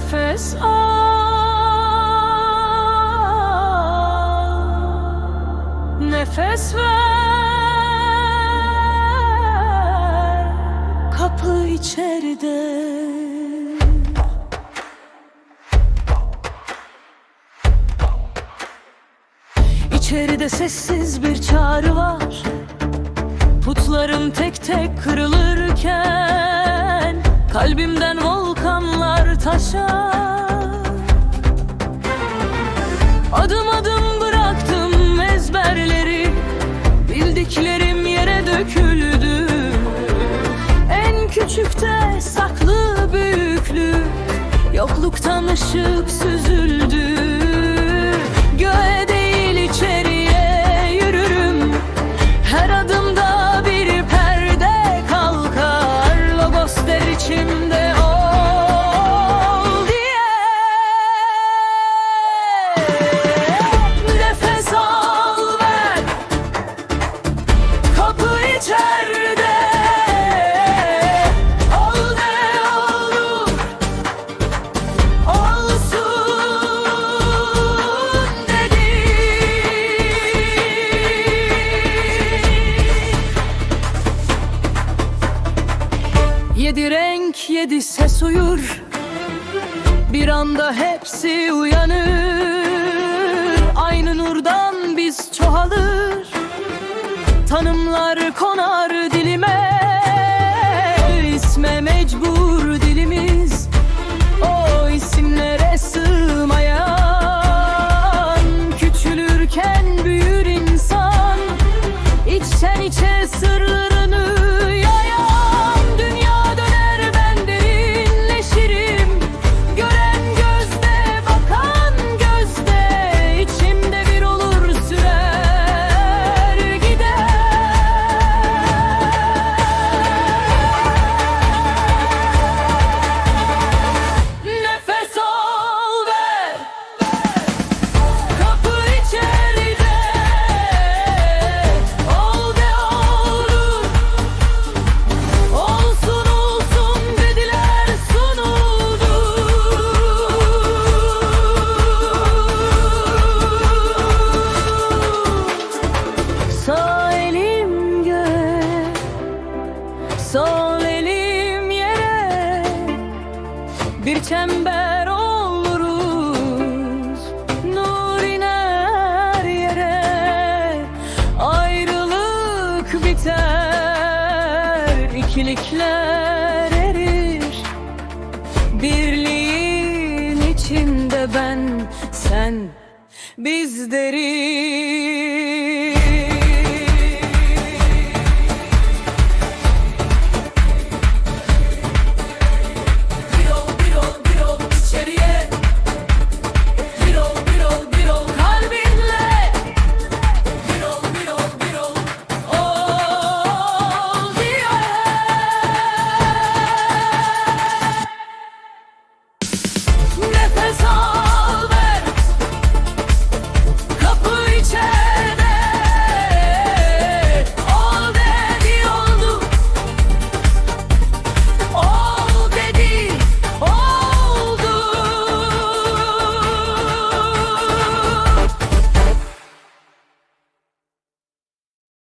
nefes al. Nefes ver. Kapı içeride. İçeride sessiz bir çağrı var. Putlarım tek tek kırılırken Kalbimden volkanlar taşar Adım adım bıraktım ezberleri Bildiklerim yere döküldü. En küçükte saklı büyüklük Yokluktan ışık süzüldü Ne olur Olsun dedi. Yedi renk yedi ses uyur. Bir anda hepsi uyanır konar bir çember oluruz. Nur iner yere. Ayrılık biter. İkilikler erir. Birliğin içinde ben sen biz deriz